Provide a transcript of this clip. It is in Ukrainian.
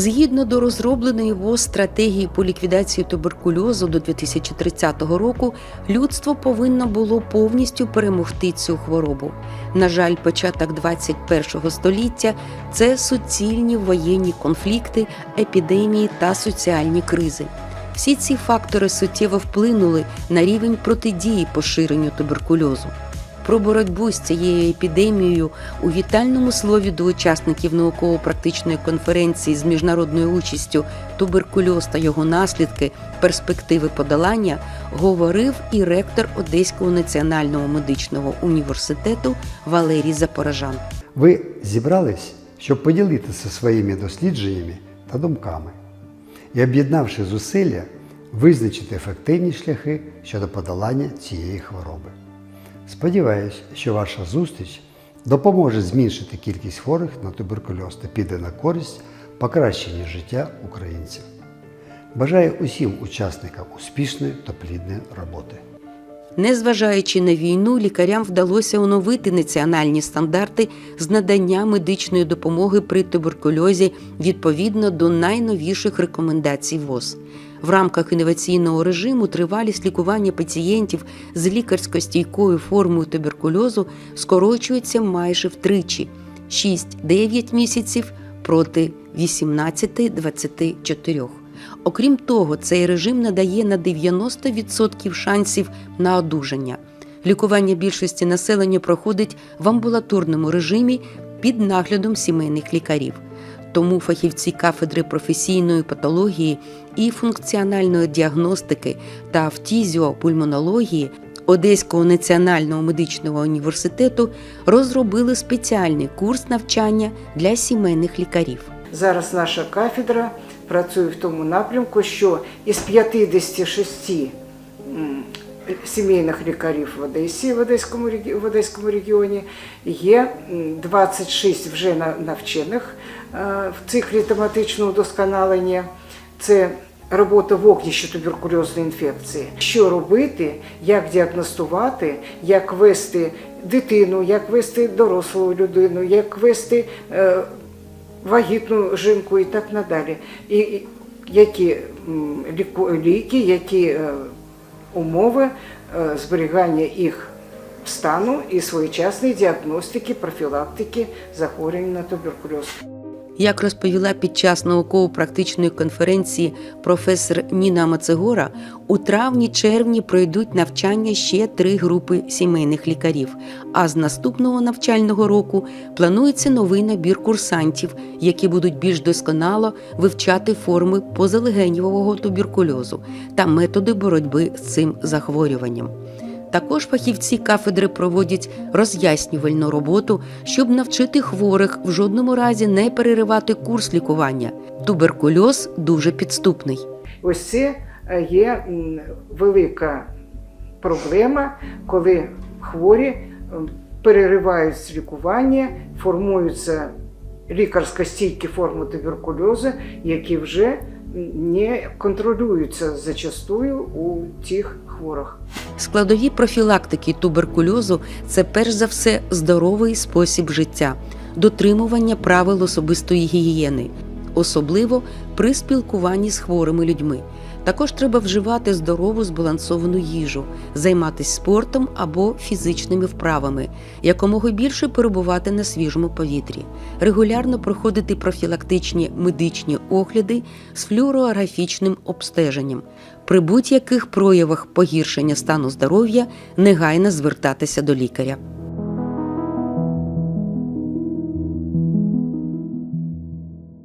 Згідно до розробленої ВОЗ стратегії по ліквідації туберкульозу до 2030 року, людство повинно було повністю перемогти цю хворобу. На жаль, початок 21 століття це суцільні воєнні конфлікти, епідемії та соціальні кризи. Всі ці фактори суттєво вплинули на рівень протидії поширенню туберкульозу. Про боротьбу з цією епідемією у вітальному слові до учасників науково-практичної конференції з міжнародною участю туберкульоз та його наслідки перспективи подолання говорив і ректор Одеського національного медичного університету Валерій Запорожан. Ви зібрались, щоб поділитися своїми дослідженнями та думками і, об'єднавши зусилля, визначити ефективні шляхи щодо подолання цієї хвороби. Сподіваюсь, що ваша зустріч допоможе зменшити кількість хворих на туберкульоз та піде на користь покращення життя українців. Бажаю усім учасникам успішної та плідної роботи. Незважаючи на війну, лікарям вдалося оновити національні стандарти з надання медичної допомоги при туберкульозі відповідно до найновіших рекомендацій ВОЗ. В рамках інноваційного режиму тривалість лікування пацієнтів з лікарсько-стійкою формою туберкульозу скорочується майже втричі 6-9 місяців проти 18-24. Окрім того, цей режим надає на 90% шансів на одужання. Лікування більшості населення проходить в амбулаторному режимі під наглядом сімейних лікарів. Тому фахівці кафедри професійної патології і функціональної діагностики та фтізіопульмонології Одеського національного медичного університету розробили спеціальний курс навчання для сімейних лікарів. Зараз наша кафедра працює в тому напрямку, що із 56 м, сімейних лікарів в Одесі, в Одеському, в Одеському регіоні, є 26 вже навчених е, в циклі тематичного удосконалення. Це робота в огнищі туберкульозної інфекції. Що робити, як діагностувати, як вести дитину, як вести дорослу людину, як вести е, вагітну жінку і так надалі. І які ліки, які е, умови е, зберігання їх стану і своєчасної діагностики, профілактики захворювань на туберкульоз. Як розповіла під час науково-практичної конференції професор Ніна Мацегора, у травні-червні пройдуть навчання ще три групи сімейних лікарів. А з наступного навчального року планується новий набір курсантів, які будуть більш досконало вивчати форми позалегенівого туберкульозу та методи боротьби з цим захворюванням. Також фахівці кафедри проводять роз'яснювальну роботу, щоб навчити хворих в жодному разі не переривати курс лікування. Туберкульоз дуже підступний. Ось це е, є велика проблема, коли хворі переривають лікування, формуються лікарсько-стійкі форми туберкульозу, які вже не контролюються зачастую у тих хворих. Складові профілактики туберкульозу це перш за все здоровий спосіб життя, дотримування правил особистої гігієни, особливо при спілкуванні з хворими людьми. Також треба вживати здорову збалансовану їжу, займатися спортом або фізичними вправами, якомога більше перебувати на свіжому повітрі, регулярно проходити профілактичні медичні огляди з флюорографічним обстеженням. При будь-яких проявах погіршення стану здоров'я негайно звертатися до лікаря.